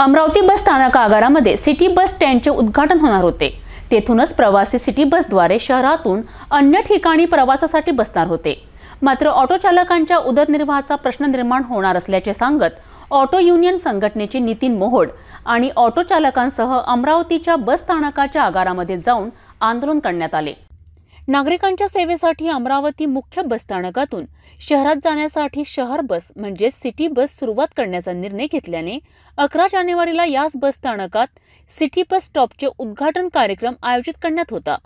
अमरावती बस स्थानक आगारामध्ये city bus स्टँडचे उद्घाटन होणार होते. तेथूनच प्रवासी सिटी बसद्वारे शहरातून अन्य ठिकाणी प्रवासासाठी बसणार होते. मात्र ऑटो चालकांच्या उदरनिर्वाहाचा प्रश्न निर्माण होणार असल्याचे सांगत ऑटो युनियन संघटनेचे नितीन मोहोड आणि ऑटो चालकांसह अमरावतीच्या बस स्थानकाच्या आगारामध्ये जाऊन आंदोलन करण्यात आले. नागरिकांच्या सेवेसाठी अमरावती मुख्य बसस्थानकातून शहरात जाण्यासाठी शहर बस म्हणजे सिटी बस सुरुवात करण्याचा निर्णय घेतल्याने अकरा जानेवारीला याच बसस्थानकात सिटी बस स्टॉपचे उद्घाटन कार्यक्रम आयोजित करण्यात होता.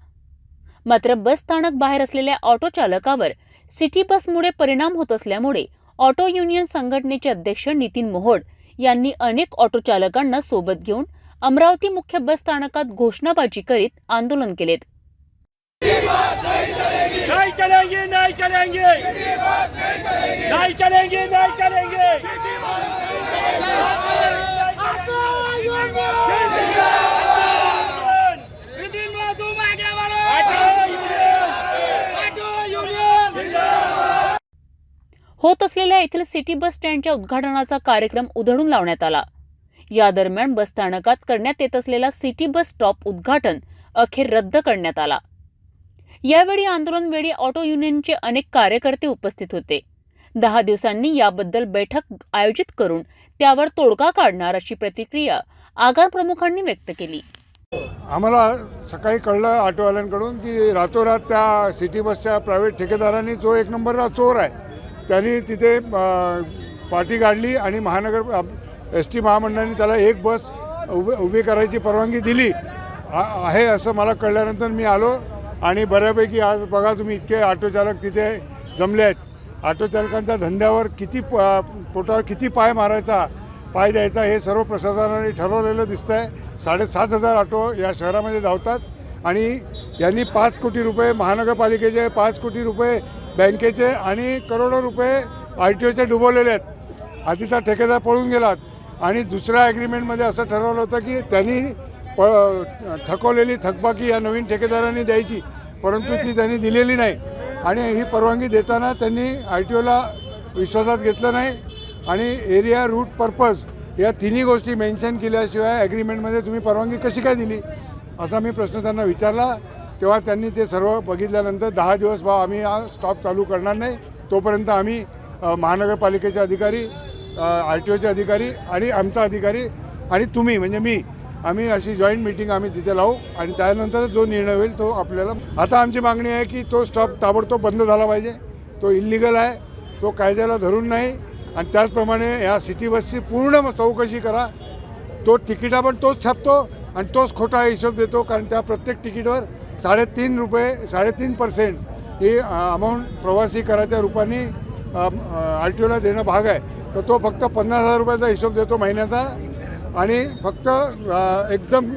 मात्र बसस्थानक बाहेर असलेल्या ऑटो चालकावर सिटी बसमुळे परिणाम होत असल्यामुळे ऑटो युनियन संघटनेचे अध्यक्ष नितीन मोहोड यांनी अनेक ऑटो चालकांना सोबत घेऊन अमरावती मुख्य बसस्थानकात घोषणाबाजी करीत आंदोलन केलेत. नहीं चलेंगे नहीं चलेंगे। नहीं चलेंगे नहीं चलेंगे। होत असलेल्या येथील सिटी बस स्टँडच्या उद्घाटनाचा कार्यक्रम उधळून लावण्यात आला. या दरम्यान बस स्थानकात करण्यात येत असलेला सिटी बस स्टॉप उद्घाटन अखेर रद्द करण्यात आला. यावेळी आंदोलनवेळी ऑटो युनियनचे अनेक कार्यकर्ते उपस्थित होते. दहा दिवसांनी याबद्दल बैठक आयोजित करून त्यावर तोडगा काढणार अशी प्रतिक्रिया आगार प्रमुखांनी व्यक्त केली. आम्हाला सकाळी कळलं ऑटोवाल्यांकडून की रातोरात त्या सिटी बसच्या प्रायव्हेट ठेकेदारांनी जो एक नंबरचा चोर आहे त्यांनी तिथे पाठी पार्टी काढली आणि महानगर एस टी महामंडळाने त्याला एक बस उभी उभी करायची परवानगी दिली. आहे असं मला कळल्यानंतर मी आलो. आणि बऱ्यापैकी आज बघा तुम्ही इतके ऑटो चालक तिथे जमले आहेत. ऑटो चालकांच्या धंद्यावर किती प पोटावर किती पाय मारायचा पाय द्यायचा हे सर्व प्रशासनाने ठरवलेलं दिसतं आहे साडेसात हजार ऑटो या शहरामध्ये धावतात आणि यांनी पाच कोटी रुपये महानगरपालिकेचे पाच कोटी रुपये बँकेचे आणि करोडो रुपये आर टी ओचे डुबवलेले आहेत. आधीचा ठेकेदार पळून गेलात. आणि दुसऱ्या ॲग्रीमेंटमध्ये असं ठरवलं होतं की त्यांनी प थकवलेली थकबाकी या नवीन ठेकेदारांनी द्यायची परंतु ती त्यांनी दिलेली नाही. आणि ही परवानगी देताना त्यांनी आय टी ओला विश्वासात घेतलं नाही आणि एरिया रूट पर्पज या तिन्ही गोष्टी मेन्शन केल्याशिवाय ॲग्रीमेंटमध्ये तुम्ही परवानगी कशी काय दिली? असा मी प्रश्न त्यांना विचारला. तेव्हा त्यांनी ते सर्व बघितल्यानंतर दहा दिवस बा आम्ही हा स्टॉप चालू करणार नाही. तोपर्यंत आम्ही महानगरपालिकेचे अधिकारी आर टी ओचे अधिकारी आणि आमचा अधिकारी आणि तुम्ही म्हणजे मी आम्ही अशी जॉईंट मिटिंग आम्ही तिथे लावू आणि त्यानंतरच जो निर्णय होईल तो आपल्याला आता आमची मागणी आहे की तो स्टॉप ताबडतोब बंद झाला पाहिजे. तो इल्लिगल आहे. तो कायद्याला धरून नाही. आणि त्याचप्रमाणे ह्या सिटी बसची पूर्ण चौकशी करा. तो तिकिटा पण तोच छापतो आणि तोच खोटा हिशोब देतो. कारण त्या प्रत्येक तिकीटवर साडेतीन रुपये साडेतीन पर्सेंट ही अमाऊंट प्रवासी कराच्या रूपाने आर टी ओला देणं भाग आहे. तर तो फक्त पन्नास हजार रुपयाचा हिशोब देतो महिन्याचा. आणि फक्त एकदम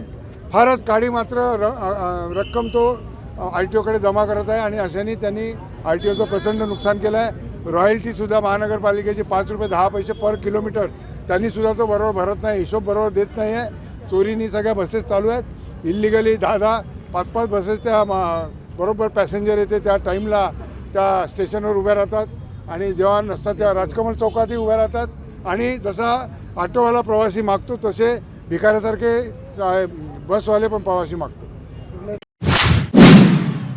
फारच काळी मात्र र रक्कम तो आर टी ओकडे जमा करत आहे आणि अशाने त्यांनी आर टी ओचं प्रचंड नुकसान केलं आहे. रॉयल्टीसुद्धा महानगरपालिकेची पाच रुपये दहा पैसे पर किलोमीटर त्यांनीसुद्धा तो बरोबर भरत नाही हिशोब बरोबर देत नाही आहे. चोरीनी सगळ्या बसेस चालू आहेत. इल्लिगली दहा दहा पाच पाच बसेस त्या मा- बरोबर पॅसेंजर येते त्या टाईमला त्या स्टेशनवर उभ्या राहतात. आणि जेव्हा नसतात तेव्हा राजकमल चौकातही उभ्या राहतात. आणि जसा ऑटोवाला प्रवासी मागतो तसे भिकाऱ्यासारखे बसवाले पण प्रवासी मागतो